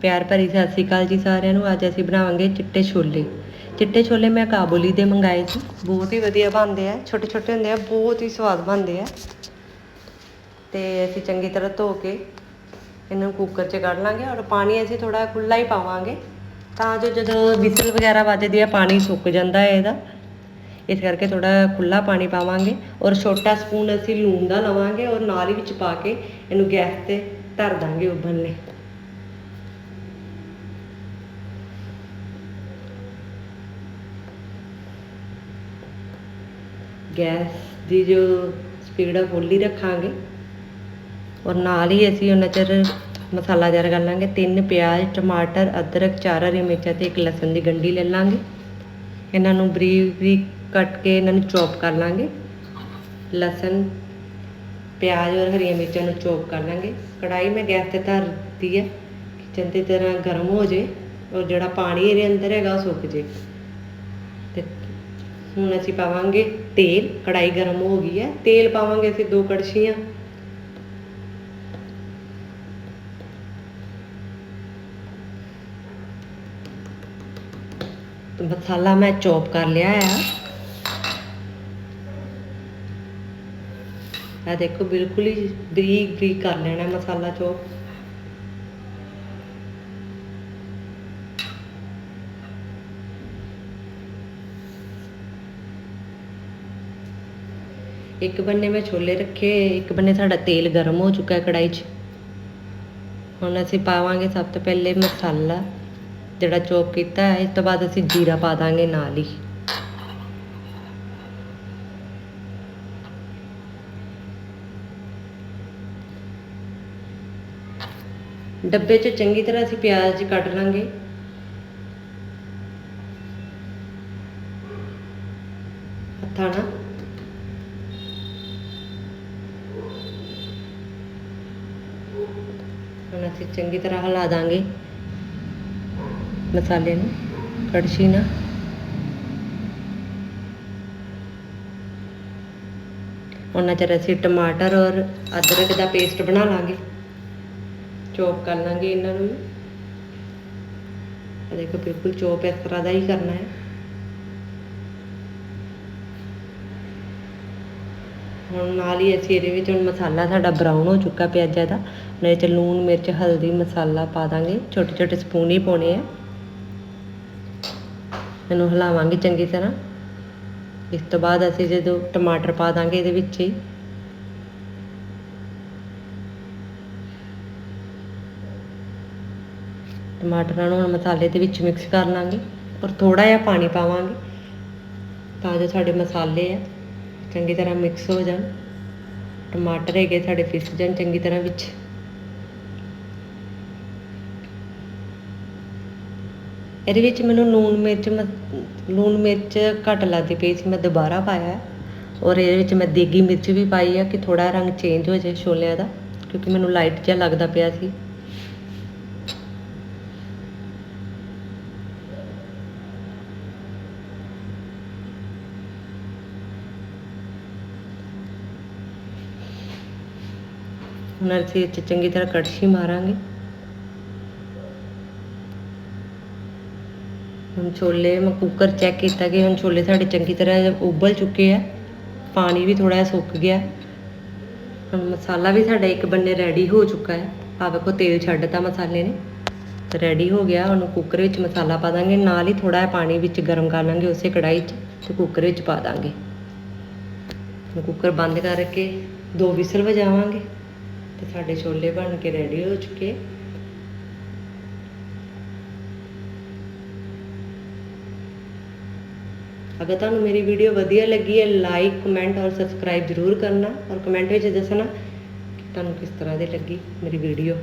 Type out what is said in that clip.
ਪਿਆਰ ਭਰੀ ਸਤਿ ਸ਼੍ਰੀ ਅਕਾਲ ਜੀ ਸਾਰਿਆਂ ਨੂੰ। ਅੱਜ ਅਸੀਂ ਬਣਾਵਾਂਗੇ ਚਿੱਟੇ ਛੋਲੇ। ਚਿੱਟੇ ਛੋਲੇ ਮੈਂ ਕਾਬੁਲੀ ਦੇ ਮੰਗਾਏ ਸੀ। ਬਹੁਤ ਹੀ ਵਧੀਆ ਬਣਦੇ ਆ। ਛੋਟੇ ਛੋਟੇ ਹੁੰਦੇ ਆ, ਬਹੁਤ ਹੀ ਸਵਾਦ ਬਣਦੇ ਆ। ਤੇ ਅਸੀਂ ਚੰਗੀ ਤਰ੍ਹਾਂ ਧੋ ਕੇ ਇਹਨੂੰ ਕੁੱਕਰ 'ਚ ਕੱਢ ਲਾਂਗੇ ਔਰ ਪਾਣੀ ਅਸੀਂ ਥੋੜਾ ਖੁੱਲਾ ਹੀ ਪਾਵਾਂਗੇ। ਤਾਂ ਜੋ ਜਦੋਂ ਵਿਸਲ ਵਗੈਰਾ ਵੱਜਦੀ ਆ, ਪਾਣੀ ਸੁੱਕ ਜਾਂਦਾ ਹੈ ਇਹਦਾ। ਇਸ ਕਰਕੇ ਥੋੜਾ ਖੁੱਲਾ ਪਾਣੀ ਪਾਵਾਂਗੇ ਔਰ ਛੋਟਾ ਸਪੂਨ ਅਸੀਂ ਲੂਣ ਦਾ ਲਵਾਂਗੇ ਔਰ ਨਾਲ ਹੀ ਵਿੱਚ ਪਾ ਕੇ ਇਹਨੂੰ ਗੈਸ ਤੇ ਧਰ ਦਾਂਗੇ ਉਬਲਣ ਲਈ ਗੈਸ ਦੀ ਜੋ ਸਪੀਡ ਆ ਫੁੱਲ ਹੀ ਰੱਖਾਂਗੇ। ਔਰ ਨਾਲ ਹੀ ਅਸੀਂ ਉਹਨਾਂ ਚਿਰ ਮਸਾਲਾ ਤਿਆਰ ਕਰ ਲਾਂਗੇ। ਤਿੰਨ ਪਿਆਜ਼, ਟਮਾਟਰ, ਅਦਰਕ, ਚਾਰ ਹਰੀ ਮਿਰਚਾਂ ਤੇ ਇੱਕ ਲਸਣ ਦੀ ਗੰਢੀ ਲੈ ਲਾਂਗੇ। ਇਹਨਾਂ ਨੂੰ ਬਰੀਕ ਬਰੀਕ ਕੱਟ ਕੇ ਇਹਨਾਂ ਨੂੰ ਚੌਪ ਕਰ ਲਾਂਗੇ। ਲਸਣ, ਪਿਆਜ਼ ਔਰ ਹਰੀਆਂ ਮਿਰਚਾਂ ਨੂੰ ਚੌਪ ਕਰ ਲਾਂਗੇ। ਕੜਾਈ ਮੈਂ ਗੈਸ ਤੇ ਧਰ ਦਿੱਤੀ ਹੈ ਕਿ ਚੰਗੀ ਤਰ੍ਹਾਂ ਗਰਮ ਹੋ ਜੇ ਔਰ ਜਿਹੜਾ ਪਾਣੀ ਇਹਦੇ ਅੰਦਰ ਹੈਗਾ ਉਹ ਸੁੱਕ ਜੇ। ਹੁਣ ਅਸੀਂ ਪਾਵਾਂਗੇ ਤੇਲ ਕੜਾਈ ਗਰਮ ਹੋ ਗਈ ਹੈ। ਤੇਲ ਪਾਵਾਂਗੇ ਅਸੀਂ ਦੋ ਕੜਛੀਆਂ। ਤੇ ਮਸਾਲਾ ਮੈਂ ਚੌਪ ਕਰ ਲਿਆ ਆ। ਆ ਦੇਖੋ, ਬਿਲਕੁਲ ਹੀ ਬਰੀਕ ਬਰੀਕ ਕਰ ਲੈਣਾ ਮਸਾਲਾ ਇੱਕ ਬੰਨੇ ਮੈਂ ਛੋਲੇ ਰੱਖੇ ਇੱਕ ਬੰਨੇ ਸਾਡਾ ਤੇਲ ਗਰਮ ਹੋ ਚੁੱਕਾ ਹੈ ਕੜਾਈ 'ਚ ਹੁਣ ਅਸੀਂ ਪਾਵਾਂਗੇ ਸਭ ਤੋਂ ਪਹਿਲੇ ਮਸਾਲਾ ਜਿਹੜਾ ਚੌਪ ਕੀਤਾ ਹੈ ਇਸ ਤੋਂ ਬਾਅਦ ਅਸੀਂ ਜੀਰਾ ਪਾ ਦਾਂਗੇ ਨਾਲ ਹੀ ਡੱਬੇ 'ਚ ਚੰਗੀ ਤਰ੍ਹਾਂ ਅਸੀਂ ਪਿਆਜ਼ ਕੱਟ ਲਾਂਗੇ ਹੱਥਾਂ ਨਾਲ ਹੁਣ ਅਸੀਂ ਚੰਗੀ ਤਰ੍ਹਾਂ ਹਿਲਾ ਦਾਂਗੇ। ਮਸਾਲੇ ਨੂੰ, ਕੜਛੀ ਨਾਲ। ਉਹਨਾਂ ਚਿਰ ਅਸੀਂ ਟਮਾਟਰ ਔਰ ਅਦਰਕ ਦਾ ਪੇਸਟ ਬਣਾ ਲਾਂਗੇ। ਚੋਪ ਕਰ ਲਾਂਗੇ ਇਹਨਾਂ ਨੂੰ ਦੇਖੋ, ਬਿਲਕੁਲ ਚੋਪ ਇਸ ਤਰ੍ਹਾਂ ਦਾ ਹੀ ਕਰਨਾ ਹੈ। ਹੁਣ ਨਾਲ ਹੀ ਅਸੀਂ ਇਹਦੇ ਵਿੱਚ ਹੁਣ ਮਸਾਲਾ ਸਾਡਾ ਬਰਾਊਨ ਹੋ ਚੁੱਕਾ ਪਿਆਜ਼ਾਂ ਦਾ। ਉਹਦੇ ਵਿੱਚ ਲੂਣ, ਮਿਰਚ, ਹਲਦੀ, ਮਸਾਲਾ ਪਾ ਦਾਂਗੇ। ਛੋਟੇ ਛੋਟੇ ਸਪੂਨ ਹੀ ਪਾਉਣੇ ਆ। ਇਹਨੂੰ ਹਿਲਾਵਾਂਗੇ ਚੰਗੀ ਤਰ੍ਹਾਂ। ਇਸ ਤੋਂ ਬਾਅਦ ਅਸੀਂ ਜਦੋਂ ਟਮਾਟਰ ਪਾ ਦਾਂਗੇ ਇਹਦੇ ਵਿੱਚ ਹੀ। ਟਮਾਟਰਾਂ ਨੂੰ ਹੁਣ ਮਸਾਲੇ ਦੇ ਵਿੱਚ ਮਿਕਸ ਕਰ ਲਾਂਗੇ। ਔਰ ਥੋੜਾ ਜਿਹਾ ਪਾਣੀ ਪਾਵਾਂਗੇ। ਤਾਂ ਜੋ ਸਾਡੇ ਮਸਾਲੇ ਆ ਚੰਗੀ ਤਰ੍ਹਾਂ ਮਿਕਸ ਹੋ ਜਾਣ। ਟਮਾਟਰ ਹੈਗੇ ਸਾਡੇ ਫਿਸ ਜਾਣ ਚੰਗੀ ਤਰ੍ਹਾਂ ਵਿੱਚ। ਇਹਦੇ ਵਿੱਚ ਮੈਨੂੰ ਲੂਣ ਮਿਰਚ ਲੂਣ ਮਿਰਚ ਘੱਟ ਲੱਗਦੀ ਪਈ ਸੀ, ਮੈਂ ਦੁਬਾਰਾ ਪਾਇਆ ਔਰ ਇਹਦੇ ਵਿੱਚ ਮੈਂ ਦੇਗੀ ਮਿਰਚ ਵੀ ਪਾਈ ਆ ਕਿ ਥੋੜਾ ਰੰਗ ਚੇਂਜ ਹੋ ਜਾਏ ਛੋਲਿਆਂ ਦਾ, ਕਿਉਂਕਿ ਮੈਨੂੰ ਲਾਈਟ ਜਿਹਾ ਲੱਗਦਾ ਪਿਆ ਸੀ। ਹੁਣ ਅਸੀਂ ਇਹ ਚੰਗੀ ਤਰ੍ਹਾਂ ਕੜਛੀ ਮਾਰਾਂਗੇ। ਹੁਣ ਛੋਲੇ ਮੈਂ ਕੁੱਕਰ ਚੈੱਕ ਕੀਤਾ ਕਿ ਹੁਣ ਛੋਲੇ ਸਾਡੇ ਚੰਗੀ ਤਰ੍ਹਾਂ ਉਬਲ ਚੁੱਕੇ ਆ, ਪਾਣੀ ਵੀ ਥੋੜਾ ਜਿਹਾ ਸੁੱਕ ਗਿਆ। ਹੁਣ ਮਸਾਲਾ ਵੀ ਸਾਡਾ ਇੱਕ ਬੰਨੇ ਰੈਡੀ ਹੋ ਚੁੱਕਾ ਹੈ। ਆ ਵੇਖੋ ਤੇਲ ਛੱਡਤਾ ਮਸਾਲੇ ਨੇ। ਤੇ ਰੈਡੀ ਹੋ ਗਿਆ, ਹੁਣ ਕੁੱਕਰ ਵਿੱਚ ਮਸਾਲਾ ਪਾ ਦਾਂਗੇ, ਨਾਲ ਹੀ ਥੋੜਾ ਜਿਹਾ ਪਾਣੀ ਵਿੱਚ ਗਰਮ ਕਰ ਲਾਂਗੇ ਉਸੇ ਕੜਾਈ 'ਚ ਤੇ ਕੁੱਕਰ ਵਿੱਚ ਪਾ ਦਾਂਗੇ। ਕੁੱਕਰ ਬੰਦ ਕਰਕੇ ਦੋ ਵਿਸਲ ਵਜਾਵਾਂਗੇ। ਸਾਡੇ ਛੋਲੇ ਬਣ ਕੇ ਰੈਡੀ ਹੋ ਚੁੱਕੇ। ਅਗਰ ਤੁਹਾਨੂੰ ਮੇਰੀ ਵੀਡੀਓ ਵਧੀਆ ਲੱਗੀ ਹੈ ਲਾਈਕ ਕਮੈਂਟ ਔਰ ਸਬਸਕ੍ਰਾਈਬ ਜ਼ਰੂਰ ਕਰਨਾ। ਔਰ ਕਮੈਂਟ ਵਿੱਚ ਦੱਸਣਾ ਕਿ ਤੁਹਾਨੂੰ ਕਿਸ ਤਰ੍ਹਾਂ ਦੀ ਲੱਗੀ ਮੇਰੀ ਵੀਡੀਓ